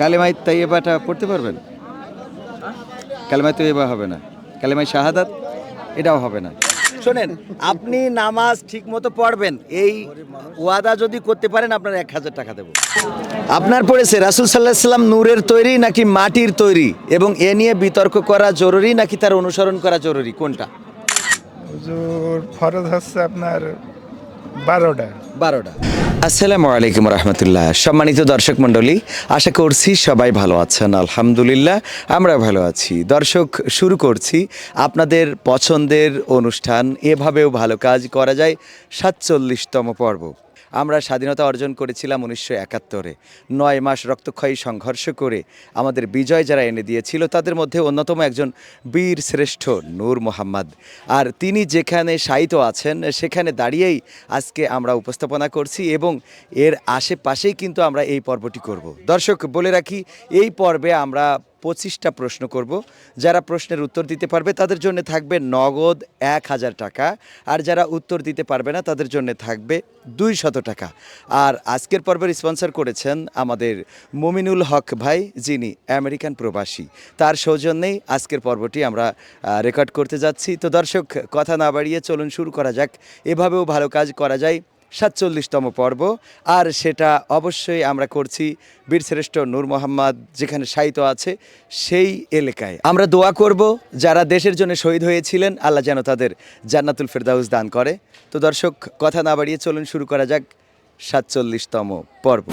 কালেমাই তাইয়েবাটা পড়তে পারবেন? কালেমাই তৈবা হবে না। কালেমাই শাহাদাত, এটাও হবে না। শোনেন, আপনি নামাজ ঠিক মতো পড়বেন, এই ওয়াদা যদি করতে পারেন, আপনার এক হাজার টাকা দেবো। আপনার পড়েছে, রাসুল সাল্লাহ সাল্লাম নূরের তৈরি নাকি মাটির তৈরি? এবং এ নিয়ে বিতর্ক করা জরুরি নাকি তার অনুসরণ করা জরুরি? কোনটা? ফরজ হচ্ছে আপনার বারোটা। বারোটা। আসসালামু আলাইকুম রহমতুল্লাহ। সম্মানিত দর্শক মণ্ডলী, আশা করছি সবাই ভালো আছেন। আলহামদুলিল্লাহ, আমরা ভালো আছি। দর্শক, শুরু করছি আপনাদের পছন্দের অনুষ্ঠান। এভাবেও ভালো কাজ করা যায়। সাতচল্লিশতম পর্ব। আমরা স্বাধীনতা অর্জন করেছিলাম উনিশশো একাত্তরে। নয় মাস রক্তক্ষয়ী সংঘর্ষ করে আমাদের বিজয় যারা এনে দিয়েছিল, তাদের মধ্যে অন্যতম একজন বীর শ্রেষ্ঠ নূর মোহাম্মদ। আর তিনি যেখানে শায়িত আছেন, সেখানে দাঁড়িয়েই আজকে আমরা উপস্থাপনা করছি এবং এর আশেপাশেই কিন্তু আমরা এই পর্বটি করব। দর্শক, বলে রাখি, এই পর্বে আমরা পঁচিশটা প্রশ্ন করব। যারা প্রশ্নের উত্তর দিতে পারবে, তাদের জন্য থাকবে নগদ এক হাজার টাকা। আর যারা উত্তর দিতে পারবে না, তাদের জন্য থাকবে দুই শত টাকা। আর আজকের পর্বের স্পন্সর করেছেন আমাদের মুমিনুল হক ভাই, যিনি আমেরিকান প্রবাসী। তার সৌজন্যেই আজকের পর্বটি আমরা রেকর্ড করতে যাচ্ছি। তো দর্শক, কথা না বাড়িয়ে চলুন শুরু করা যাক। এভাবেও ভালো কাজ করা যায়। সাতচল্লিশতম পর্ব। আর সেটা অবশ্যই আমরা করছি বীরশ্রেষ্ঠ নূর মোহাম্মদ যেখানে সাহিত্য আছে সেই এলাকায়। আমরা দোয়া করব যারা দেশের জন্য শহীদ হয়েছিলেন আল্লাহ যেন তাদের জান্নাতুল ফেরদাউস দান করে। তো দর্শক কথা না বাড়িয়ে চলুন শুরু করা যাক সাতচল্লিশতম পর্ব।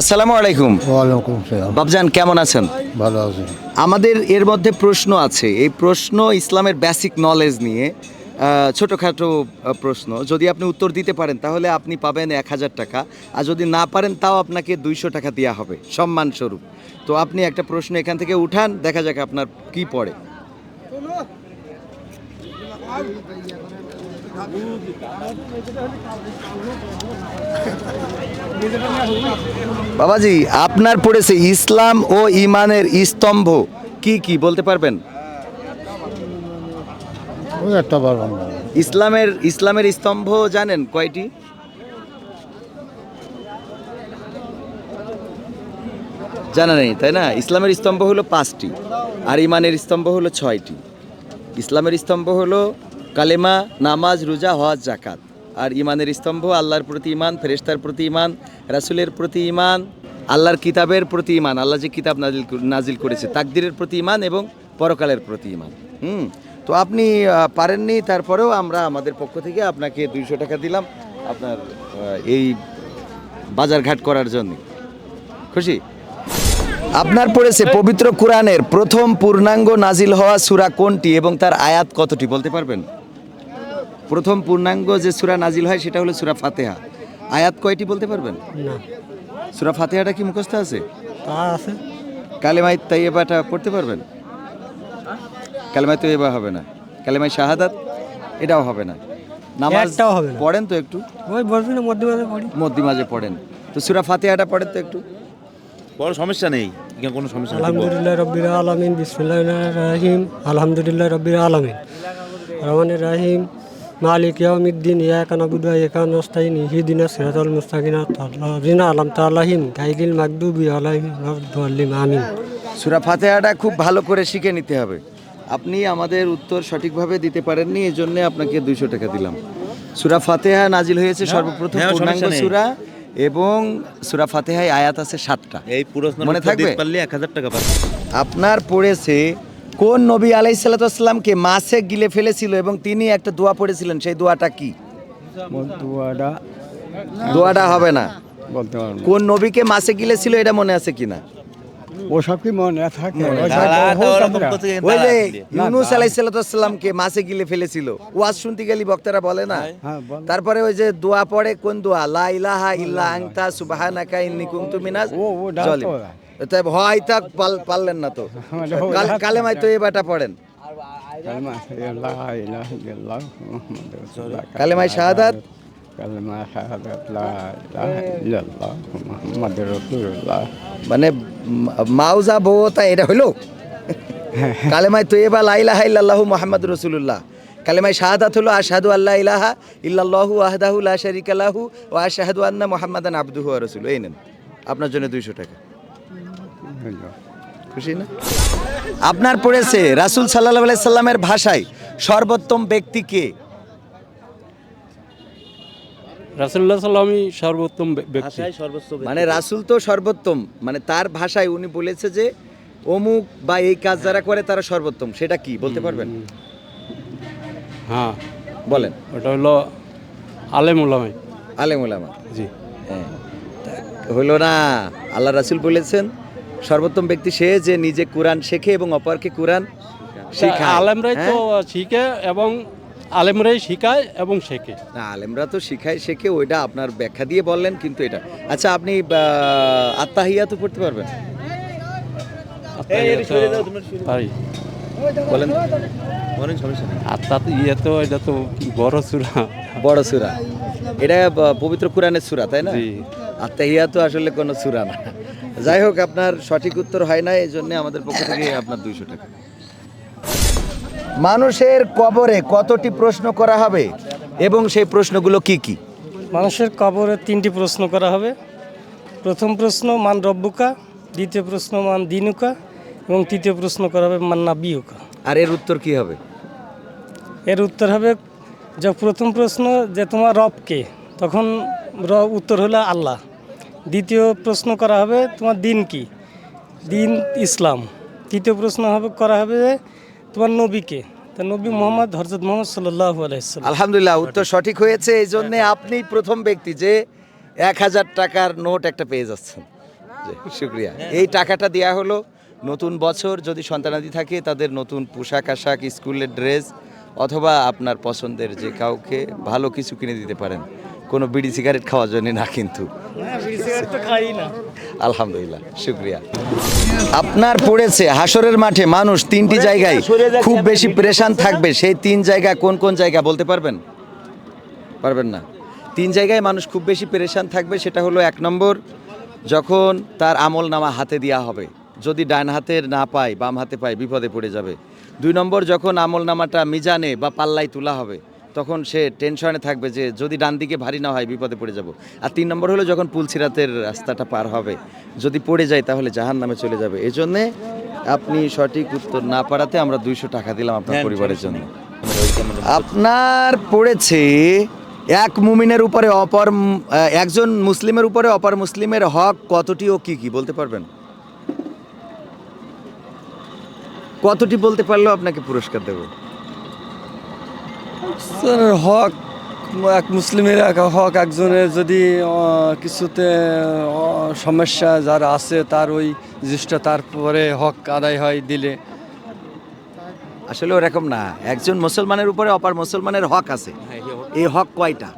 আসসালামু আলাইকুম। বাবজান কেমন আছেন? ভালো আছি। আমাদের এর মধ্যে প্রশ্ন আছে। এই প্রশ্ন ইসলামের বেসিক নলেজ নিয়ে ছোটোখাটো প্রশ্ন। যদি আপনি উত্তর দিতে পারেন, তাহলে আপনি পাবেন এক হাজার টাকা। আর যদি না পারেন, তাও আপনাকে দুইশো টাকা দেওয়া হবে, সম্মানস্বরূপ। তো আপনি একটা প্রশ্ন এখান থেকে উঠান, দেখা যাক আপনার কি পড়ে। বাবাজি, আপনার পড়েছে ইসলাম ও ইমানের স্তম্ভ। কি কি বলতে পারবেন? ইসলামের ইসলামের স্তম্ভ জানেন কয়টি? জানা নেই, তাই না? ইসলামের স্তম্ভ হলো পাঁচটি, আর ইমানের স্তম্ভ হলো ছয়টি। ইসলামের স্তম্ভ হলো কালেমা, নামাজ, রোজা, হজ জাকাত আর ইমানের স্তম্ভ আল্লাহর প্রতি ইমান ফেরেস্তার প্রতি ইমান রাসূলের প্রতি ইমান আল্লাহর কিতাবের প্রতি ইমান আল্লাহ যে কিতাব নাজিল নাজিল করেছে, তাকদিরের প্রতি ইমান এবং পরকালের প্রতি ইমান হুম? তো আপনি পারেননি তারপরেও আমরা আমাদের পক্ষ থেকে আপনাকে দুইশো টাকা দিলাম আপনার এই বাজারঘাট করার জন্য। খুশি? আপনার পড়েছে পবিত্র কোরআনের প্রথম পূর্ণাঙ্গ নাজিল হওয়া সূরা কোনটি এবং তার আয়াত কতটি বলতে পারবেন? প্রথম পূর্ণাঙ্গ যে সূরা নাজিল হয় সেটা হলো সুরা ফাতেহা। আয়াত কয়টি বলতে পারবেন? না। সূরা ফাতেহাটা কি মুখস্থ আছে? কালেমাই তাইয়েবাটা পড়তে পারবেন? কালেমাই এবার হবে না। কালেমাই শাহাদাত এটাও হবে না। নামাজ একটাও হবে পড়েন তো একটু। ওই বলবি না মধ্যে মাঝে পড়ি। মধ্যে মাঝে পড়েন। তো সূরা ফাতেহাটা পড়েন তো একটু। বড় সমস্যা নেই। এখানে কোনো সমস্যা নেই। আলহামদুলিল্লাহ রব্বির আলামিন বিসমিল্লাহ রাহিম আলহামদুলিল্লাহ রব্বির আলামিন। রহমানির রাহিম মালিক ইয়াউমিদ্দিন ইয়াকা নাবুদু ইয়াকা নাস্তাইন ইহদিনাস সিরাতাল মুস্তাকিম তাল্লাযিনা আলাম তাআলাহিম গাইদিল মাগদুবি আলাইহিম ওয়াদ-দাল্লিন আমিন। সুরা ফাতেহাটা খুব ভালো করে শিখে নিতে হবে। আপনি আমাদের উত্তর সঠিকভাবে দিতে পারেননি এই জন্য আপনাকে দুইশো টাকা দিলাম। সুরা ফাতেহা নাজিল হয়েছে সর্বপ্রথম পূর্ণাঙ্গ সুরা এবং সুরা ফাতেহায় আয়াত আছে সাতটা। এই প্রশ্ন মনে থাকবে? পারলে এক হাজার টাকা পাবে আপনার পড়েছে কোন নবী আলাই সাল্লাতামকে মাছে গিলে ফেলেছিল এবং তিনি একটা দোয়া পড়েছিলেন সেই দোয়াটা কি? দুয়াটা দোয়াটা হবে না। কোন নবীকে মাছে গিলেছিল এটা মনে আছে কিনা? ওসব কি মনে থাকে? ওই যে ইউনুস আলাইসাল্লামকে মাছে গিলে ফেলেছিল। ওয়াজ শুনতে গেলি বক্তারা বলে না? হ্যাঁ, তারপরে ওই যে দোয়া পড়ে কোন দোয়া? লা ইলাহা ইল্লা আনতা সুবহানাকা ইন্নী কুনতু মিনাজ জালিম। তো। তাই হয় তা পাল- পারলেন না তো। ডাক কালেমায় তো এবারটা পড়েন। কালেমা লা ইলাহা ইল্লাল্লাহ মুহাম্মাদুর রাসূলুল্লাহ। কালেমায় শাহাদাত? লা ইলাহা মুহাম্মাদুর রাসূলুল্লাহ মানে মাউজা বউতা এটা হইল কালেমায় তো এবার লাইলাহা ইল্লাল্লাহু মুহাম্মদ রসুল্লাহ কালেমায় শাহাদাত হলো আশহাদু আল্লাহ ইলাহা ইল্লাল্লাহু আহদাহু লা শারিকা লাহু ওয়া আশহাদু আন্না মুহাম্মাদান আবদুহু ওয়া রাসূলুহু। এই নেন, আপনার জন্য দুইশো টাকা। খুশি না? আপনার পড়েছে রাসূল আলাইহি সাল্লামের ভাষায় সর্বোত্তম ব্যক্তি কে? রাসুল্লাহ সাল্লামই সর্বোত্তম ব্যক্তি। মানে রাসূল তো সর্বোত্তম। মানে তার ভাষায় উনি বলেছে যে অমুক বা এই কাজ যারা করে তারা সর্বোত্তম। সেটা কি? বলতে পারবেন? হ্যাঁ। বলেন। ওটা হলো আলেম উলামাই। আলেম ওলামা জি। হ্যাঁ। হলো না। আল্লাহ রাসূল বলেছেন সর্বোত্তম ব্যক্তি সে যে নিজে কোরআন শেখে এবং অপরকে কোরআন শিখায়। আলেমরাই তো হ্যাঁ? শিখে এবং আলেমরাই শিখায় এবং শেখে। না আলেমরা তো শিখায় শেখে ওইটা আপনার ব্যাখ্যা দিয়ে বললেন কিন্তু এটা। আচ্ছা আপনি আত্মাহিয়া তো পড়তে পারবেন? পারি বলেন। অনেক সমস্যা নেই। আত্মা তো ইয়ে তো এটা তো বড় চূড়া বড় সূরা। এটা পবিত্র কোরআনের সূরা তাই না? আত্মাহিয়া তো আসলে কোনো সূরা না। যাই হোক আপনার সঠিক উত্তর হয় না এই জন্য আমাদের পক্ষ থেকে আপনার দুইশো টাকা। মানুষের কবরে কতটি প্রশ্ন করা হবে এবং সেই প্রশ্নগুলো কি কি? মানুষের কবরে তিনটি প্রশ্ন করা হবে। প্রথম প্রশ্ন মান রব্বুকা। দ্বিতীয় প্রশ্ন মান দিনুকা। এবং তৃতীয় প্রশ্ন করা হবে মান নাবিউকা আর এর উত্তর কি হবে? এর উত্তর হবে যে প্রথম প্রশ্ন যে তোমার রব কে তখন র উত্তর হলো আল্লাহ। দ্বিতীয় প্রশ্ন করা হবে তোমার দিন কি? দিন ইসলাম। তৃতীয় প্রশ্ন হবে করা হবে যে তোমার নবীকে? নবী মোহাম্মদ হরজত মোহাম্মদ সাল্লাহ আলহামদুলিল্লাহ, উত্তর সঠিক হয়েছে এই জন্য আপনি প্রথম ব্যক্তি যে এক হাজার টাকার নোট একটা পেয়ে যাচ্ছেন। শুক্রিয়া। এই টাকাটা দেওয়া হলো নতুন বছর, যদি সন্তানাদি থাকে, তাদের নতুন পোশাক আশাক, স্কুলের ড্রেস, অথবা আপনার পছন্দের যে কাউকে ভালো কিছু কিনে দিতে পারেন। কোনো বিড়ি সিগারেট খাওয়ার জন্য না কিন্তু। খাই না। আলহামদুলিল্লাহ শুক্রিয়া। আপনার পড়েছে হাসরের মাঠে মানুষ তিনটি জায়গায় খুব বেশি প্রেশান থাকবে সেই তিন জায়গা কোন কোন জায়গা বলতে পারবেন? পারবেন না। তিন জায়গায় মানুষ খুব বেশি পেরেশান থাকবে সেটা হলো এক নম্বর যখন তার আমল নামা হাতে দেওয়া হবে যদি ডান হাতের না পায় বাম হাতে পায় বিপদে পড়ে যাবে। দুই নম্বর যখন আমল নামাটা মিজানে বা পাল্লায় তোলা হবে তখন সে টেনশনে থাকবে যে যদি ডান দিকে ভারী না হয় বিপদে পড়ে যাব। আর তিন নম্বর হলো যখন পুলসিরাতের রাস্তাটা পার হবে যদি পড়ে যায় তাহলে জাহান নামে চলে যাবে। এজন্যে আপনি সঠিক উত্তর না পারাতে আমরা দুইশো টাকা দিলাম আপনার পরিবারের জন্য। আপনার পড়েছে এক মুমিনের উপরে অপর একজন মুসলিমের উপরে অপর মুসলিমের হক কতটি ও কি কি বলতে পারবেন? কতটি বলতে পারলেও আপনাকে পুরস্কার দেব। হক এক মুসলিমের এক হক একজনের যদি কিছুতে সমস্যা যার আছে তার ওই জিনিসটা তারপরে হক আদায় হয় দিলে। আসলে ওরকম না। একজন মুসলমানের উপরে অপার মুসলমানের হক আছে। এই হক কয়টা?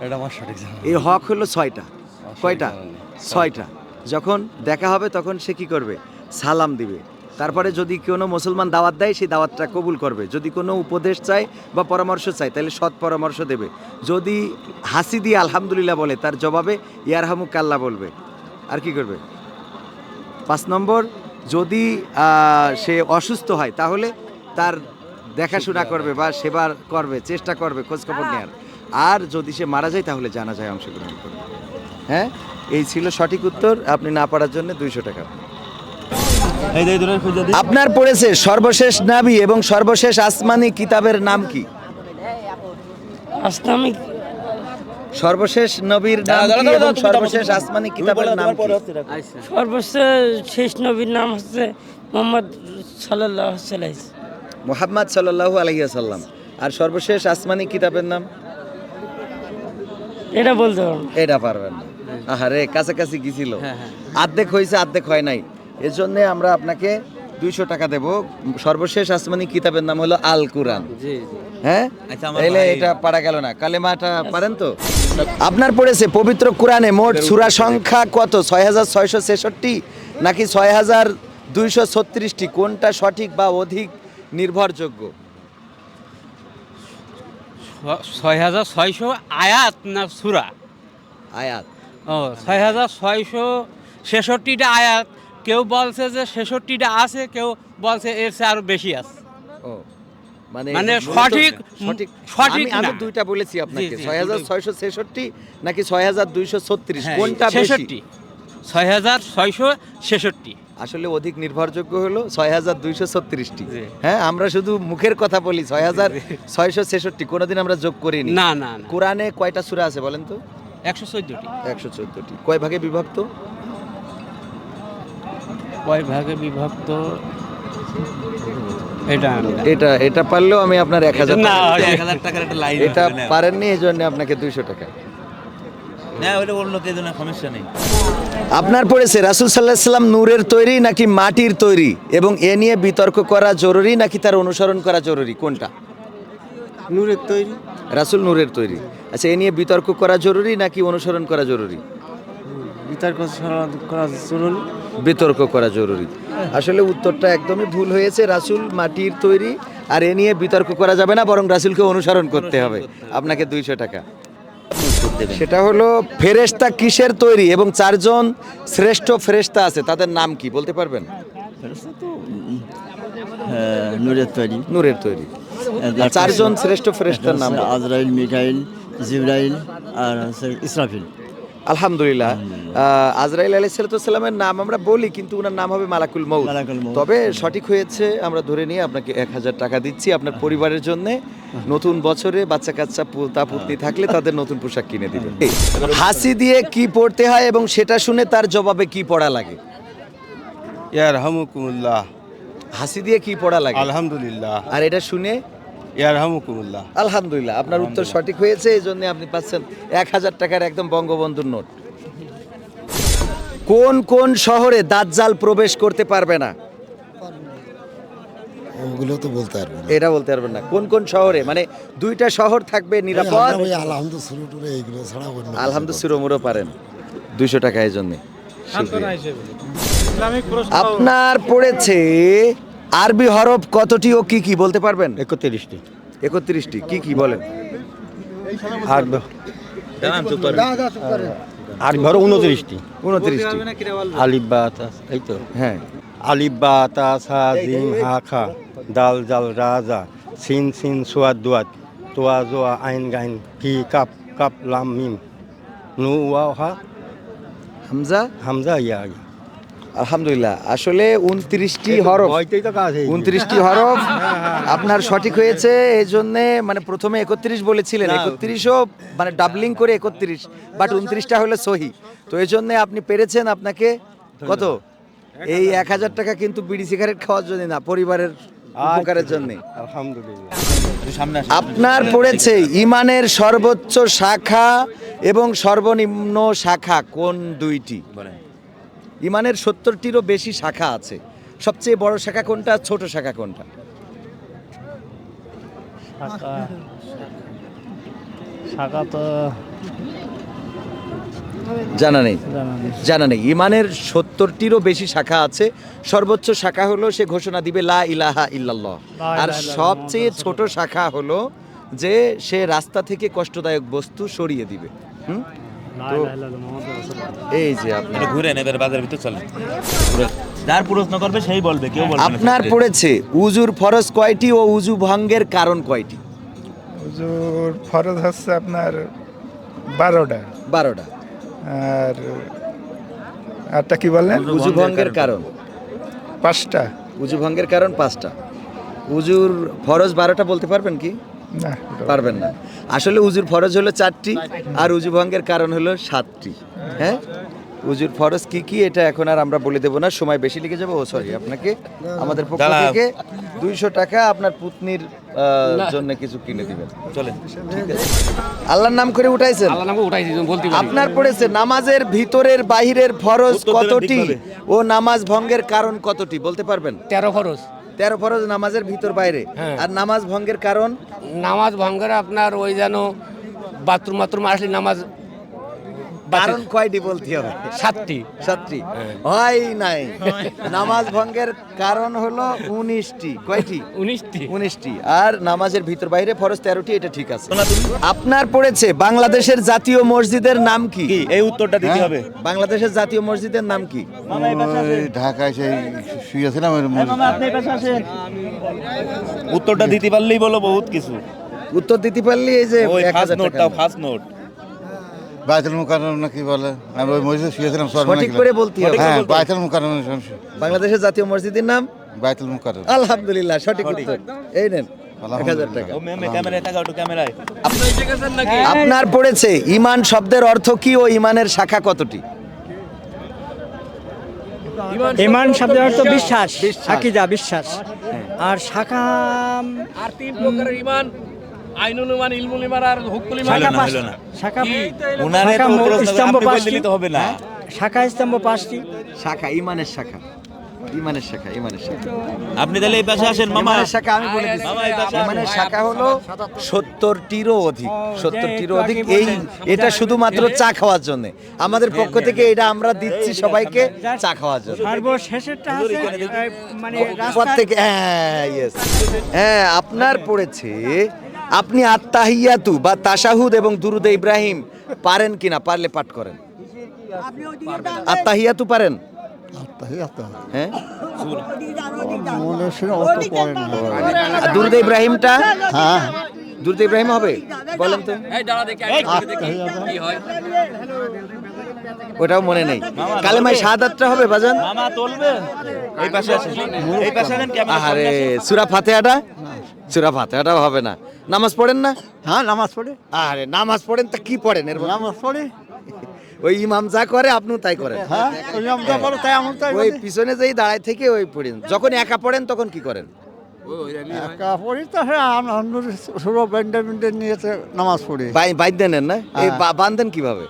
এটা আমার সঠিক। এই হক হলো ছয়টা। কয়টা? ছয়টা। যখন দেখা হবে তখন সে কি করবে? সালাম দিবে। তারপরে যদি কোনো মুসলমান দাওয়াত দেয় সেই দাওয়াতটা কবুল করবে। যদি কোনো উপদেশ চায় বা পরামর্শ চায় তাহলে সৎ পরামর্শ দেবে। যদি হাসি দিয়ে আলহামদুলিল্লাহ বলে তার জবাবে ইয়ারহামু কাল্লা বলবে। আর কি করবে? পাঁচ নম্বর যদি সে অসুস্থ হয় তাহলে তার দেখাশোনা করবে বা সেবা করবে চেষ্টা করবে খোঁজখবর নেওয়ার আর যদি সে মারা যায় তাহলে জানা যায় অংশগ্রহণ করবে। হ্যাঁ? এই ছিল সঠিক উত্তর। আপনি না পারার জন্য দুইশো টাকা এই যে এই ধরনের খুঁজে দিই আপনার পড়েছে সর্বশেষ নাবি এবং সর্বশেষ আসমানি কিতাবের নাম কি? সর্বশেষ নবীর নাম কি এবং সর্বশেষ আসমানি কিতাবের নাম কি? সর্বশেষ শেষ নবীর নাম হচ্ছে মোহাম্মদ মোহাম্মদ সাল্লাল্লাহু আলাইহি সাল্লাম আর সর্বশেষ আসমানি কিতাবের নাম? এটা বলতে এটা পারবেন না। আহারে কাছাকাছি গিয়েছিল। আর্ধেক হয়েছে আর্ধেক হয় নাই। এর জন্য আমরা আপনাকে দুইশো টাকা দেব। সর্বশেষ আসমানি কিতাবের নাম হলো আল কুরআন। হ্যাঁ? আচ্ছা, তাইলে ভাই- এটা পারা গেল না। কালেমাটা পারেন তো? আপনার পড়েছে পবিত্র কোরআনে মোট সূরা সংখ্যা কত? ছয় হাজার ছয়শো ছেষট্টি নাকি ছয় হাজার দুইশো ছত্রিশটি? কোনটা সঠিক বা অধিক নির্ভরযোগ্য? ছয় হাজার ছয়শো আয়াত না সুরা? আয়াত। ও ছয় হাজার ছয়শো ছেষট্টিটা আয়াত। কেউ বলছে যে ছেষট্টিটা আছে কেউ বলছে এর চেয়ে আরও বেশি আছে। ও মানে মানে সঠিক- সঠিক সঠিক আমি- দুইটা বলেছি আপনাকে ছয় হাজার ছয়শো ছেষট্টি নাকি ছয় হাজার দুইশো ছত্রিশ হ্যাঁ, কোনটা ছেষট্টি। ছয় হাজার ছয়শো ছেষট্টি। আসলে অধিক নির্ভরযোগ্য হলো ছয় হাজার দুইশো ছত্রিশটি। হ্যাঁ আমরা শুধু মুখের কথা বলি ছয় হাজার ছয়শো ছেষট্টি কোনোদিন আমরা যোগ করিনি। না না না। কোরআনে কয়টা সূরা আছে বলেন তো? একশো চোদ্দটি। একশো চোদ্দটি। কয় ভাগে বিভক্ত? কয় ভাগে বিভক্ত। এটা এটা এটা পারলেও আমি আপনার এক হাজার না, টাকা এক হাজার টাকার একটা লাইন এটা পারেননি এই জন্য আপনাকে দুইশো টাকা। না ওটা অন্য কে সমস্যা নেই। আপনার পড়েছে রাসুল সাল্লাহ সাল্লাম নূরের তৈরি নাকি মাটির তৈরি? এবং এ নিয়ে বিতর্ক করা জরুরি নাকি তার অনুসরণ করা জরুরি? কোনটা? নূরের তৈরি। রাসুল নূরের তৈরি। আচ্ছা এ নিয়ে বিতর্ক করা জরুরি নাকি অনুসরণ করা জরুরি? বিতর্ক করা চলুন বিতর্ক করা জরুরি। আসলে উত্তরটা একদমই ভুল হয়েছে রাসুল মাটির তৈরি আর এ নিয়ে বিতর্ক করা যাবে না বরং রাসুলকে অনুসরণ করতে হবে। আপনাকে দুইশো টাকা। সেটা হলো ফেরেশতা কিসের তৈরি? এবং চারজন শ্রেষ্ঠ ফেরেশতা আছে তাদের নাম কি বলতে পারবেন? নূরের তৈরি। নূরের তৈরি। চারজন শ্রেষ্ঠ ফেরেস্তার নাম আজরাইল মিকাইল জিব্রাইল আর ইসরাফিল। আলহামদুলিল্লাহ। আজরাইল আলাইসালামের নাম আমরা বলি কিন্তু ওনার নাম হবে মালাকুল মউত। তবে সঠিক হয়েছে আমরা ধরে নিয়ে আপনাকে এক হাজার টাকা দিচ্ছি আপনার পরিবারের জন্য। নতুন বছরে বাচ্চা কাচ্চা পুতা পুতনি থাকলে তাদের নতুন পোশাক কিনে দিবেন হাসি দিয়ে কি পড়তে হয় এবং সেটা শুনে তার জবাবে কি পড়া লাগে? ইয়ার হাসি দিয়ে কি পড়া লাগে? আলহামদুলিল্লাহ। আর এটা শুনে আলহামদুলিল্লাহ আপনার উত্তর সঠিক হয়েছে এই জন্য আপনি পাচ্ছেন এক হাজার টাকার একদম বঙ্গবন্ধুর নোট। কোন কোন শহরে দাজ্জাল প্রবেশ করতে পারবে না? ওগুলো তো বলতে পারব না। এটা বলতে পারবেন না। কোন কোন শহরে? মানে দুইটা শহর থাকবে নিরাপদ আমরা ওই আলহামদু শুরু টুরু এইগুলো ছাড়া অন্য সুরমুরও পারেন। দুইশো টাকা এই জন্যে। আপনার পড়েছে আরবি হরফ কতটি ও কি কি বলতে পারবেন? একত্রিশটি। একত্রিশটি কি কি বলেন? আর দাঁড়ান চুপ করেন। আর ধরো উনত্রিশটি। উনত্রিশটি। আলিব্বা তাস এই তো? হ্যাঁ। আলিব্বা তাসা জিম হা খা দাল জাল রাজা সিন সিন সুয়াদ দুয়াদ তোয়া জোয়া আইন গাইন ফি কাপ কাপ লাম মিম নু ওয়া হা হামজা? হামজা ইয়া ইয়া। আলহামদুলিল্লাহ। আসলে উনত্রিশটি হরফ। ভয়তেই তো কাজ এই উনত্রিশটি হরফ আপনার সঠিক হয়েছে এই জন্য মানে প্রথমে একত্রিশ বলেছিলেন। একত্রিশও মানে ডাবলিং করে একত্রিশ বাট উনত্রিশটা হলো সহি। তো এই জন্যে আপনি পেরেছেন আপনাকে কত? এই এক হাজার টাকা। কিন্তু বিড়ি সিগারেট খাওয়ার জন্য না পরিবারের উপকারের জন্য। আলহামদুলিল্লাহ। আপনার পড়েছে ইমানের সর্বোচ্চ শাখা এবং সর্বনিম্ন শাখা কোন দুইটি? বলেন। ইমানের সত্তরটিরও বেশি শাখা আছে। সবচেয়ে বড় শাখা কোনটা ছোট শাখা কোনটা? শাখা তো জানা নেই। জানা নেই। ইমানের সত্তরটিরও বেশি শাখা আছে। সর্বোচ্চ শাখা হলো সে ঘোষণা দিবে লা ইলাহা ইল্লাল্লাহ। আর সবচেয়ে ছোট শাখা হলো যে সে রাস্তা থেকে কষ্টদায়ক বস্তু সরিয়ে দিবে। হুম? তো এই যে আপনার এটা ঘুরে নেবেন বাজারের ভিতর চলেন। যার প্রশ্ন করবে সেই বলবে কেউ বলবে আপনার পড়েছে উজুর ফরজ কয়টি ও উজু ভঙ্গের কারণ কয়টি? হুজুর ফরজ হচ্ছে আপনার বারোটা। বারোটা। আর আরটা কি বললেন? উজু ভঙ্গের কারণ। পাঁচটা। উজু ভঙ্গের কারণ পাঁচটা। উজুর ফরজ বারোটা বলতে পারবেন কি? পারবেন না। আসলে উজুর ফরজ হলো চারটি আর উজু ভঙ্গের কারণ হলো সাতটি। হ্যাঁ? উজুর ফরজ কি কি এটা এখন আর আমরা বলে দেবো না। সময় বেশি লেগে যাবে। ও সরি আপনাকে আমাদের পক্ষ থেকে দুইশো টাকা আপনার পুতনির জন্য কিছু কিনে দিবেন। চলেন আল্লাহর নাম করে উঠাইছেন? আপনার পড়েছে নামাজের ভিতরের বাহিরের ফরজ কতটি? ও নামাজ ভঙ্গের কারণ কতটি? বলতে পারবেন? তেরো খরচ তেরো ফরজ নামাজের ভিতর বাইরে। আর নামাজ ভঙ্গের কারণ? নামাজ ভঙ্গের আপনার ওই যেন বাথরুম বাথরুম আসলে নামাজ কারণ কয়টি বলতে হবে? সাতটি। সাতটি। হয় নাই। নামাজ ভঙ্গের কারণ হলো উনিশটি। কয়টি? উনিশটি। উনিশটি। আর নামাজের ভিতর বাইরে ফরজ তেরোটি এটা ঠিক আছে। আপনার পড়েছে বাংলাদেশের জাতীয় মসজিদের নাম কি? এই উত্তরটা দিতে হবে। বাংলাদেশের জাতীয় মসজিদের নাম কি? ঢাকায় সেই শুয়েছিলাম মসজিদে। উত্তরটা দিতে পারলেই বলো বহুত কিছু। উত্তর দিতে পারলে এই যে ফার্স্ট ফার্স্ট নোট বাইতুল মুকাররম না কি বলে? আমি ওই মসজিদে শুয়েছিলাম সঠিক করে বলতে হবে। হ্যাঁ বাইতুল মুকাররম বাংলাদেশের জাতীয় মসজিদের নাম? বাইতুল মুকাররম। আলহামদুলিল্লাহ সঠিক উত্তর। এই নেন আপনার পড়েছে ইমান শব্দের অর্থ কি ও ইমানের শাখা কতটি? ইমান শব্দের অর্থ বিশ্বাস। আকিদা বিশ্বাস। আর শাখা আর তিন প্রকারের ইমান। আর না শাখা উনারে তো স্তম্ভ আপনি পাঁচটি। হবে না। শাখা স্তম্ভ পাঁচটি। শাখা ইমানের শাখা। ইমানের শাখা ইমানের শাখা। আপনি তাহলে এই পাশে আসেন মামা। শাখা আমি বলে দিচ্ছি। ইমানের শাখা হলো সত্তরটিরও অধিক। সত্তরটিরও অধিক। এই এটা শুধুমাত্র চা খাওয়ার জন্য। আমাদের পক্ষ থেকে এটা আমরা দিচ্ছি সবাইকে চা খাওয়ার জন্য। সর্বশেষেরটা আছে মানে থেকে হ্যাঁ. হ্যাঁ আপনার পড়েছে আপনি আত্মাহিয়াতু বা তাশাহুদ এবং দুরুদে ইব্রাহিম পারেন কিনা? পারলে পাঠ করেন। আত্মাহিয়াতু পারেন? হ্যাঁ? আর দুরুদে ইব্রাহিমটা? হ্যাঁ। দুরুদে ইব্রাহিম হবে? বলেন তো। ওটাও মনে নেই। কালেমায় শাহাদাতটা হবে বাজান? মামা তুলবে? এই পাশে আসেন। এই পাশে আসেন ক্যামেরা আরে সুরা ফাতেহাটা? সুরা ফাতেহাটাও হবে না। নামাজ পড়েন না? হ্যাঁ নামাজ পড়ে। আরে নামাজ পড়েন তা কি পড়েন? এর নামাজ পড়ে। ওই ইমাম যা করে আপনিও তাই করেন। হ্যাঁ ওই আমরা পড়ে তাই তাই ওই পিছনে যেই দাঁড়ায় থেকে ওই পড়েন। যখন একা পড়েন তখন কি করেন? একা পড়ি তো হ্যাঁ আমরা নিয়ে নামাজ পড়ি। নেন না? এই বান্ধেন কীভাবে?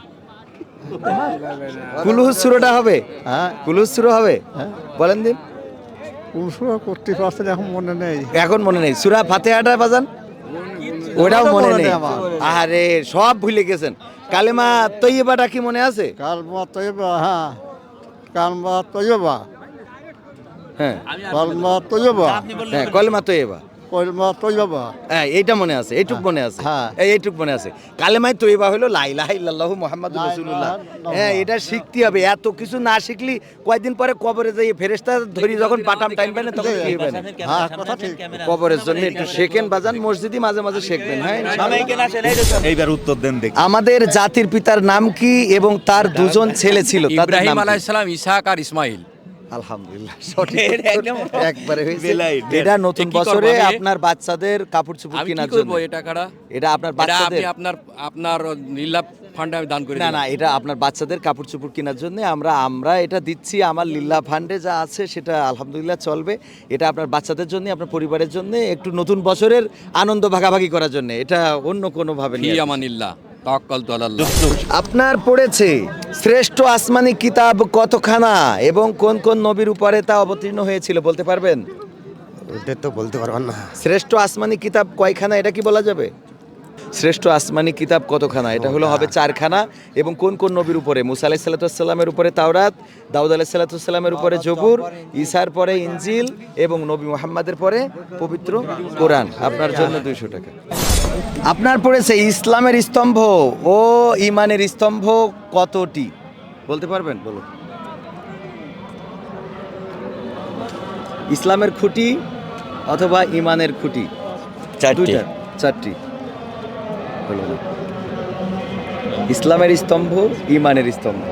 কুলুহুস সুরোটা হবে? হ্যাঁ। কুলুহুস সুরো হবে? বলেন দিন। কোন সময় করতে পারছেন এখন মনে নেই। এখন মনে নেই। সুরা ফাতেহাটা বাজান। ওটাও মনে নেই। আরে সব ভুলে গেছেন। কালেমা তৈবাটা কি মনে আছে? কালমা তৈবা হ্যাঁ। কালমা তৈবা হ্যাঁ। কালমা তৈবা হ্যাঁ কলেমা তৈবা হ্যাঁ এইটা মনে আছে এইটুক মনে আছে। হ্যাঁ। এইটুক মনে আছে। কালেমায় তৈবা হলো। হ্যাঁ এটা শিখতে হবে। এত কিছু না শিখলি কয়দিন পরে কবরে যাই ফেরেশতা ধরি যখন পাটাম টাইম পায় না তখন কি হবে? না? হ্যাঁ কথা ঠিক। কবরের জন্য একটু শেখেন বাজান মসজিদই মাঝে মাঝে শেখবেন হ্যাঁ। এইবার উত্তর দেন দেখি। আমাদের জাতির পিতার নাম কি এবং তার দুজন ছেলে ছিল ইব্রাহিম আর ইসমাইল। আলহামদুলিল্লাহ সঠিক একবারে হয়েছে। এটা নতুন এ কি করব বছরে আপনার বাচ্চাদের কাপড় চোপড় কেনার জন্য? এই টাকাটা এটা আপনার বাচ্চাদের আপনার আপনার নীলা ফান্ডে আমি দান করে না না এটা আপনার বাচ্চাদের কাপড় চোপড় কেনার জন্য আমরা আমরা এটা দিচ্ছি আমার লিল্লা ফান্ডে যা আছে সেটা আলহামদুলিল্লাহ চলবে। এটা আপনার বাচ্চাদের জন্য আপনার পরিবারের জন্য একটু নতুন বছরের আনন্দ ভাগাভাগি করার জন্য। এটা অন্য কোনো ভাবে ফি নিয়ে। আমানিল্লাহ। আপনার পড়েছে শ্রেষ্ঠ আসমানি কিতাব কতখানা এবং কোন কোন নবীর উপরে তা অবতীর্ণ হয়েছিল বলতে পারবেন? ওটা তো বলতে পারবেন না। শ্রেষ্ঠ আসমানি কিতাব কয়খানা এটা কি বলা যাবে? শ্রেষ্ঠ আসমানি কিতাব কতখানা? এটা হলো হবে চারখানা এবং কোন কোন নবীর উপরে? মুসা আলাহ সাল্লাতামের উপরে তাওরাত দাউদ আলাহ সাল্লাতামের উপরে জবুর ঈসার পরে ইঞ্জিল এবং নবী মোহাম্মদের পরে পবিত্র কোরআন। আপনার জন্য দুইশো টাকা। আপনার পড়েছে ইসলামের স্তম্ভ ও ইমানের স্তম্ভ কতটি? বলতে পারবেন? বলুন। ইসলামের খুঁটি অথবা ইমানের খুঁটি? চারটি। চারটি। হলো না। ইসলামের স্তম্ভ ইমানের স্তম্ভ।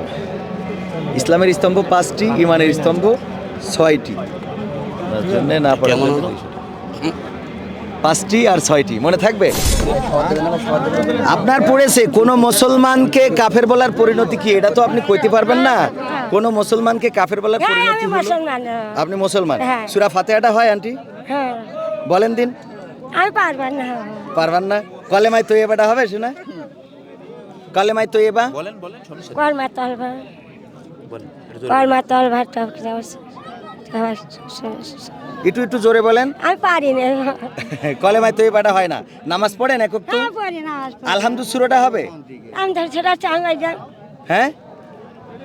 ইসলামের স্তম্ভ পাঁচটি ইমানের স্তম্ভ ছয়টি। জন্যে না পড়া। পাঁচটি আর ছয়টি মনে থাকবে? আপনার পড়েছে কোন মুসলমানকে কাফের বলার পরিণতি কি? এটা তো আপনি কইতে পারবেন না। কোন মুসলমানকে কাফের বলার পরিণতি আপনি মুসলমান। হ্যাঁ। সুরা ফাতেহাটা হয় আন্টি? হ্যাঁ। বলেন দিন। আমি পারব না পারবেন না? কলেমায় তো এবাটা হবে শোনা? কলেমায় তো এবা বলেন বলেন সমস্যা নেই। কর্মা তলবার বলেন একটু জোরে টপ একটু একটু জোরে বলেন। আমি পারি না। কলেমায় তো এবাটা হয় না। নামাজ পড়েন একক তো? হ্যাঁ পারি না আলহামদু সুরটা হবে? আমি ধর সেটা যান হ্যাঁ?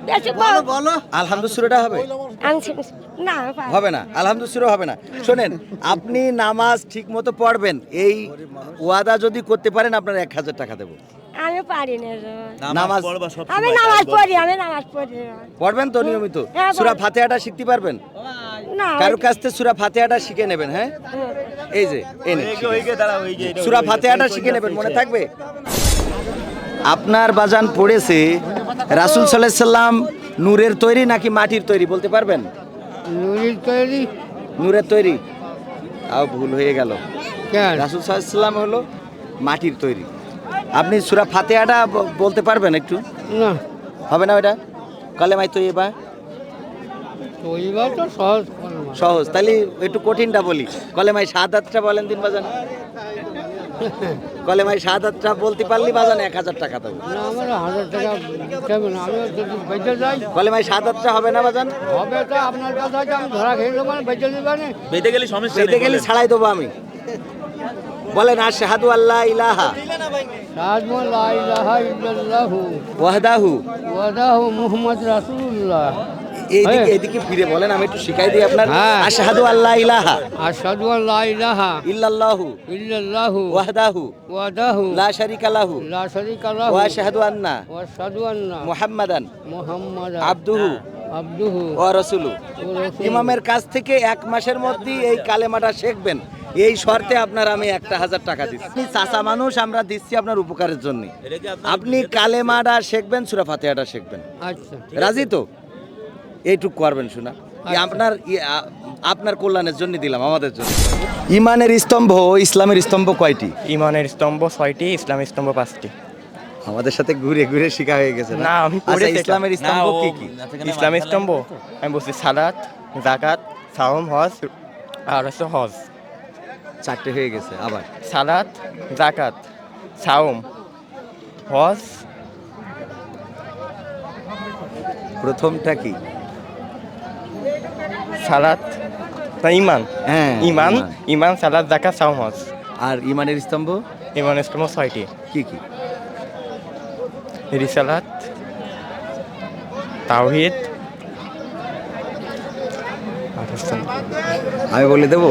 বেশি বলো আলহামদু সুরটা হবে? না আমি পারি না। হবে না আলহামদু হবে না। শোনেন আপনি নামাজ ঠিক মতো পড়বেন এই ওয়াদা যদি করতে পারেন আপনার এক হাজার টাকা দেবো। আমি পারি না নামাজ- নামাজ পড়বা সব আমি নামাজ পড়ি আমি নামাজ পড়ি পড়বেন তো নিয়মিত? হ্যাঁ, সুরা। ফাতেহাটা শিখতে পারবেন? না কারোর কাছ থেকে সুরা ফাতেহাটা শিখে নেবেন হ্যাঁ? এই যে এই। সুরা ফাতেহাটা শিখে নেবেন মনে থাকবে? আপনার বাজান পড়েছে রাসুল সাল্লাহ সাল্লাম নূরের তৈরি নাকি মাটির তৈরি বলতে পারবেন? নুরির তৈরি। নূরের তৈরি? তাও ভুল হয়ে গেল। রাসুল সাল্লাম হলো মাটির তৈরি। আপনি সুরা ফাতেহাটা বলতে পারবেন একটু? না। হবে না ওটা কালেমাই তো এবার সহজ সহজ তাহলে একটু কঠিনটা বলি। কলেমাই সাদাতটা বলেন দিন বাজান কলেমাই সাদাতটা বলতে পারলি বাজান? এক হাজার টাকা দেবো হাজার বেঁচে যাই। কলেমাই সাদাতটা হবে না বাজান? হবে তো আপনার কথা আমি ধরা খেয়ে দেবো বেঁচে দেবেন বেঁধে গেলে সমস্যা গেলে ছাড়াই দেবো আমি। বলেন আর শাহাদু আল্লাহ ইলাহা ওয়াহদাহু। ওয়াদাহু মুহাম্মদ রাসূলুল্লাহ। এইদিকে হ্যাঁ। এইদিকে ফিরে বলেন আমি একটু শিখাই দিই আপনার। হ্যাঁ। আশহাদু আল্লাহ ইলাহা। আশহাদু আল লা ইলাহা। ইল্লাল্লাহু। ইল্লাল্লাহু। ওয়াহদাহু। ওয়াদাহু লা শারিকা লাহু। লা শারীকা লাহু। ওয়া আশহাদু আন্না। ওয়া আশহাদু আন্না। মুহাম্মাদান। মুহাম্মাদ আবদুহু। আবদুহু। ওয়া রাসূলুহু। ইমামের কাছ থেকে এক মাসের মধ্যেই এই কালেমাটা শিখবেন। এই শর্তে আপনার আমি একটা হাজার টাকা দিচ্ছি। আপনি চাচা মানুষ আমরা দিচ্ছি আপনার উপকারের জন্য। আপনি কালেমাটা শিখবেন সুরা ফাতেহাটা শিখবেন। আচ্ছা। রাজি তো? এইটুক করবেন শোনা। আপনার আপনার কল্যাণের জন্য দিলাম আমাদের জন্য। ইমানের স্তম্ভ ইসলামের স্তম্ভ কয়টি? ইমানের স্তম্ভ ছয়টি ইসলামের স্তম্ভ পাঁচটি। আমাদের সাথে ঘুরে ঘুরে শিখা হয়ে গেছে না, আমি আচ্ছা, ইসলামের স্তম্ভ কি কি? আচ্ছা, ইসলামের স্তম্ভ? আমি বলছি সালাত জাকাত সাওম হজ আর হচ্ছে হজ। চারটে হয়ে গেছে আবার। সালাত জাকাত সাওম হজ। প্রথমটা কি? সালাত না ইমান। হ্যাঁ ইমান ইমান। সালাত জাকাত হজ। আর ইমানের স্তম্ভ? ইমানের স্তম্ভ ছয়টি। কি কি? রিসালাত তাওহিদ। আমি বলে দেব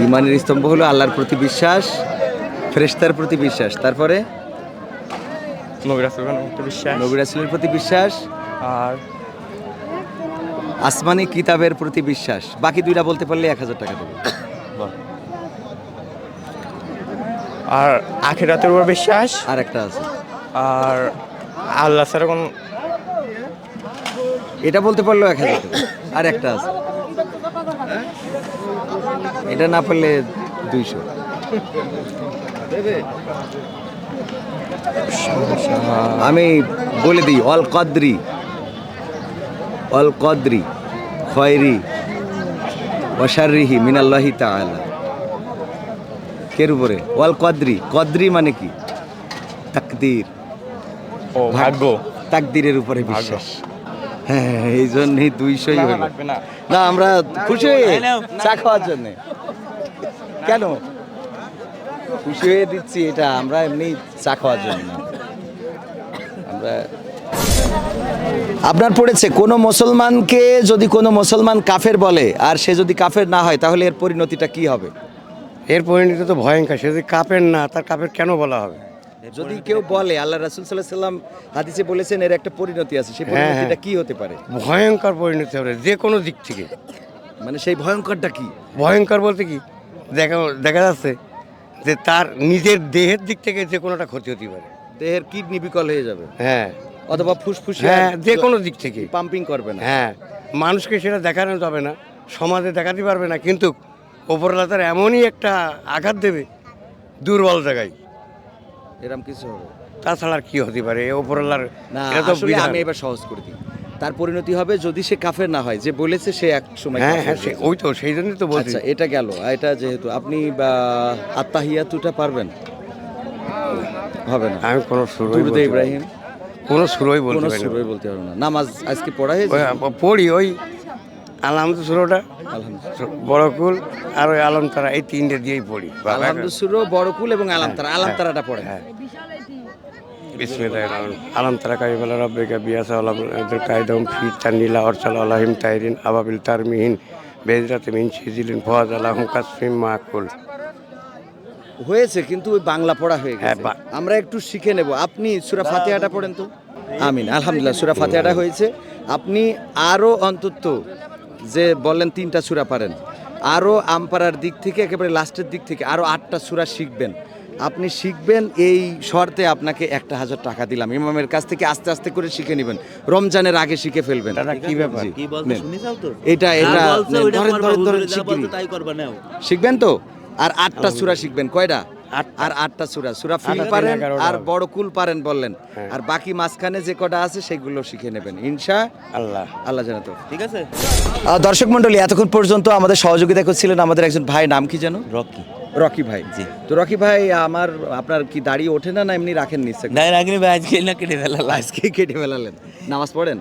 ইমানের স্তম্ভ হলো আল্লাহর প্রতি বিশ্বাস ফেরেশতার প্রতি বিশ্বাস। তারপরে? নবী রাসূলের প্রতি বিশ্বাস। নবী রাসূলের প্রতি বিশ্বাস। আর আসমানি কিতাবের প্রতি বিশ্বাস। বাকি দুইটা বলতে পারলে এক হাজার টাকা দেবো। আর আখেরাতের উপর বিশ্বাস? আর একটা আছে। আর আল্লাহ স্যার কোন এটা বলতে পারলেও এক হাজার দেবো আর একটা আছে। এটা না পারলে দুইশো। আমি বলে দিই অল কদ্রি অল কদ্রি খয়রি অসারিহি মিনাল্লাহি তাআলা। কের উপরে ওয়াল কদ্রি কদ্রি মানে কি? তাকদির। ও ভাগ্য। তাকদিরের উপরে বিশ্বাস। হ্যাঁ হ্যাঁ, এই জন্যই দুইশোই হলো। না। না আমরা খুশি হয়ে চা খাওয়ার জন্য। কেন? খুশি হয়ে দিচ্ছি এটা আমরা এমনি চা খাওয়ার জন্য। আমরা আপনার পড়েছে কোনো মুসলমানকে যদি কোনো মুসলমান কাফের বলে আর সে যদি কাফের না হয় তাহলে এর পরিণতিটা কি হবে? এর পরিণতি তো ভয়ঙ্কর সে যদি কাপের না তার কাপের কেন বলা হবে? যদি কেউ বলে আল্লাহ রাসুল সাল্লাহ সাল্লাম হাদিসে বলেছেন এর একটা পরিণতি আছে সেই হ্যাঁ, পরিণতিটা হ্যাঁ। কি হতে পারে? ভয়ঙ্কর পরিণতি হবে যে কোনো দিক থেকে। মানে সেই ভয়ঙ্করটা কি? ভয়ঙ্কর বলতে কি? দেখা দেখা যাচ্ছে যে তার নিজের দেহের দিক থেকে যে কোনোটা ক্ষতি হতে পারে। দেহের কিডনি বিকল হয়ে যাবে। হ্যাঁ। অথবা ফুসফুস হ্যাঁ যে কোনো দিক থেকে। পাম্পিং করবে না। হ্যাঁ মানুষকে সেটা দেখানো যাবে না সমাজে দেখাতে পারবে না কিন্তু ওপরলা তার এমনই একটা আঘাত দেবে দুর্বল জায়গায়। এরকম কিছু হবে। তাছাড়া আর কি হতে পারে? ওপরলার না আসলে আমি এবার সহজ করে দিই। তার পরিণতি হবে যদি সে কাফের না হয় যে বলেছে সে এক সময় হ্যাঁ হ্যাঁ সে- ওই তো সেই জন্যই তো বলছি। আচ্ছা এটা গেল। এটা যেহেতু আপনি বা আত্মাহিয়াতুটা পারবেন? হবে না। আমি কোনো পারি ইব্রাহিম। কোনো সুরই বলতে কোনো পারি না। সুরই বলতে পারব না। নামাজ আজকে পড়া হয়েছে? ওই পড়ি ওই আলাম তো সুরোটা আলহামদুলিল্লাহ বড়কুল আর ওই আলম তারা এই তিনটে দিয়েই পড়ি। বাবা, আলহামদুলিল্লাহ বড়কুল এবং আলামতারা। আলামতারাটা পড়ে। হ্যাঁ। আলম তারা রব্বিকা বিয়াসা আলাম কায়দাম ফি তান্নিলা অরসাল আলাহিম তাইরিন আবাবিল তারমিহিন বেজরাত মিন সিজিলিন ফওয়াজ আলাহুম কাসফিম মাকুল। হয়েছে কিন্তু ওই বাংলা পড়া হয়ে হ্যাঁ, গেছে। বা- আমরা একটু শিখে নেব। আপনি সুরা ফাতিহাটা পড়েন তো? আমিন আলহামদুলিল্লাহ সুরা ফাতিহাটা হয়েছে। আপনি আরও অন্তত যে বললেন তিনটা সুরা পারেন আরও আমপাড়ার দিক থেকে একেবারে লাস্টের দিক থেকে আরও আটটা সুরা শিখবেন। আপনি শিখবেন এই শর্তে আপনাকে একটা হাজার টাকা দিলাম। ইমামের কাছ থেকে আস্তে আস্তে করে শিখে নেবেন। রমজানের আগে শিখে ফেলবেন। কি ব্যাপার? কি বলতে নেন। শুনি যাও তো। এটা এটা ধরেন ধরেন ধরেন শিখবেন তো? আর আটটা সুরা শিখবেন কয়টা? আর আটটা সুরা সুরা ফিল পারেন আর বড় কুল পারেন বললেন। আর বাকি মাঝখানে যে কটা আছে সেগুলো শিখে নেবেন। ইনশা আল্লাহ। আল্লাহ জানা তো। ঠিক আছে? দর্শক মন্ডলী এতক্ষণ পর্যন্ত আমাদের সহযোগিতা করছিলেন আমাদের একজন ভাই নাম কি যেন? রকি। রকি ভাই। জি। তো রকি ভাই আমার আপনার কি দাড়ি ওঠে না না এমনি রাখেন নিচ্ছে নাই রাগিনি ভাই আজকে না কেটে ফেলা আজকে কেটে ফেলালেন। নামাজ পড়েন?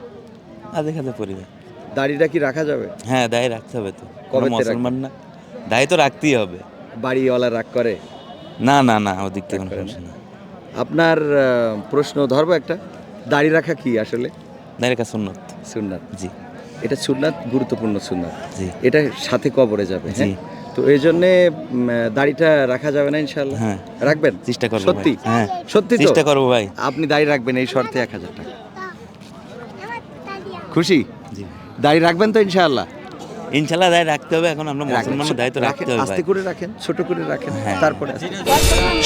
আধে খাতে পরিবার দাড়িটা কি রাখা যাবে? হ্যাঁ দায় রাখতে হবে তো। কবে? মুসলমান না। দায় তো রাখতেই হবে। বাড়িওয়ালা রাগ করে। না না না ওদিক থেকে কোনো সমস্যা না আপনার প্রশ্ন ধরবো একটা। দাড়ি রাখা কি আসলে? দায় রাখা সুন্নত। সুন্নাত। জি। এটা সুন্নাত গুরুত্বপূর্ণ সুন্নাত। জি। এটা সাথে কবরে যাবে হ্যাঁ? জি। তো এই জন্যে দাড়িটা রাখা যাবে না ইনশাল্লাহ হ্যাঁ। রাখবেন? চেষ্টা করব সত্যি? হ্যাঁ। সত্যি চেষ্টা করব ভাই। আপনি দাড়ি রাখবেন এই শর্তে এক হাজার টাকা। খুশি? জি। দাড়ি রাখবেন তো ইনশাআল্লাহ? ইনশাল্লাহ দায় রাখতে হবে এখন আমরা মুসলমানের দায় তো রাখেন, রাখতে হবে আস্তে করে রাখেন ছোট করে রাখেন হ্যাঁ। তারপরে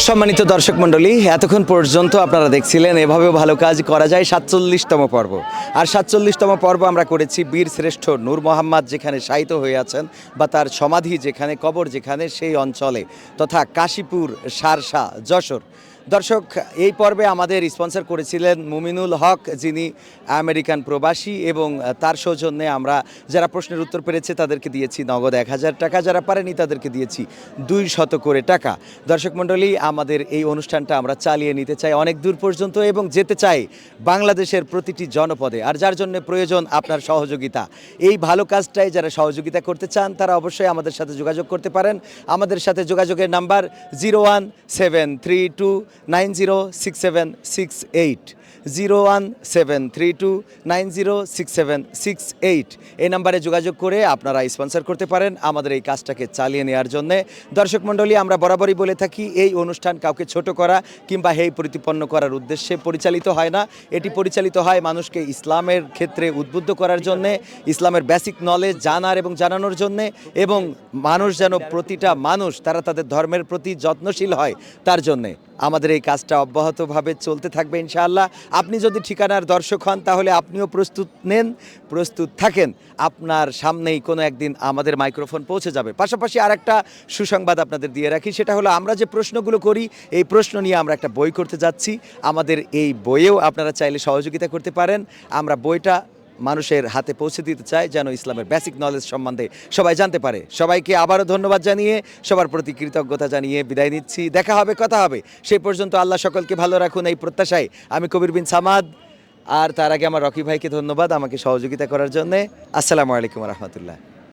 সম্মানিত দর্শক মণ্ডলী এতক্ষণ পর্যন্ত আপনারা দেখছিলেন এভাবে ভালো কাজ করা যায় সাতচল্লিশতম পর্ব। আর সাতচল্লিশতম পর্ব আমরা করেছি বীর শ্রেষ্ঠ নূর মোহাম্মদ যেখানে শায়িত হয়ে আছেন বা তার সমাধি যেখানে কবর যেখানে সেই অঞ্চলে তথা কাশীপুর সারসা যশোর। দর্শক, এই পর্বে আমাদের স্পন্সর করেছিলেন মুমিনুল হক, যিনি আমেরিকান প্রবাসী এবং তার সৌজন্যে আমরা যারা প্রশ্নের উত্তর পেরেছে তাদেরকে দিয়েছি নগদ এক হাজার টাকা, যারা পারেনি তাদেরকে দিয়েছি দুই শত করে টাকা। দর্শক মণ্ডলী, আমাদের এই অনুষ্ঠানটা আমরা চালিয়ে নিতে চাই অনেক দূর পর্যন্ত এবং যেতে চাই বাংলাদেশের প্রতিটি জনপদে। আর যার জন্য প্রয়োজন আপনার সহযোগিতা। এই ভালো কাজটাই যারা সহযোগিতা করতে চান, তারা অবশ্যই আমাদের সাথে যোগাযোগ করতে পারেন। আমাদের সাথে যোগাযোগের number zero one seven three two nine zero six seven six eight. Zero one seven three two nine zero six seven six eight. এই নাম্বারে যোগাযোগ করে আপনারা স্পন্সর করতে পারেন আমাদের এই কাজটাকে চালিয়ে নেওয়ার জন্যে। দর্শক মণ্ডলী, আমরা বরাবরই বলে থাকি, এই অনুষ্ঠান কাউকে ছোট করা কিংবা হেই প্রতিপন্ন করার উদ্দেশ্যে পরিচালিত হয় না। এটি পরিচালিত হয় মানুষকে ইসলামের ক্ষেত্রে উদ্বুদ্ধ করার জন্যে, ইসলামের বেসিক নলেজ জানার এবং জানানোর জন্যে এবং মানুষ যেন প্রতিটা মানুষ, তারা তাদের ধর্মের প্রতি যত্নশীল হয় তার জন্যে। আমাদের এই কাজটা অব্যাহতভাবে চলতে থাকবে ইনশাআল্লাহ। আপনি যদি ঠিকানার দর্শক হন, তাহলে আপনিও প্রস্তুত নেন, প্রস্তুত থাকেন। আপনার সামনেই কোনো একদিন আমাদের মাইক্রোফোন পৌঁছে যাবে। পাশাপাশি আর একটা সুসংবাদ আপনাদের দিয়ে রাখি, সেটা হলো আমরা যে প্রশ্নগুলো করি, এই প্রশ্ন নিয়ে আমরা একটা বই করতে যাচ্ছি। আমাদের এই বইয়েও আপনারা চাইলে সহযোগিতা করতে পারেন। আমরা বইটা মানুষের হাতে পৌঁছে দিতে চায় যেন ইসলামের বেসিক নলেজ সম্বন্ধে সবাই জানতে পারে। সবাইকে আবারও ধন্যবাদ জানিয়ে সবার প্রতি কৃতজ্ঞতা জানিয়ে বিদায় নিচ্ছি। দেখা হবে, কথা হবে। সেই পর্যন্ত আল্লাহ সকলকে ভালো রাখুন এই প্রত্যাশায়। আমি কবির বিন সামাদ, আর তার আগে আমার রকি ভাইকে ধন্যবাদ আমাকে সহযোগিতা করার জন্যে। আসসালামু আলাইকুম রহমতুল্লাহ।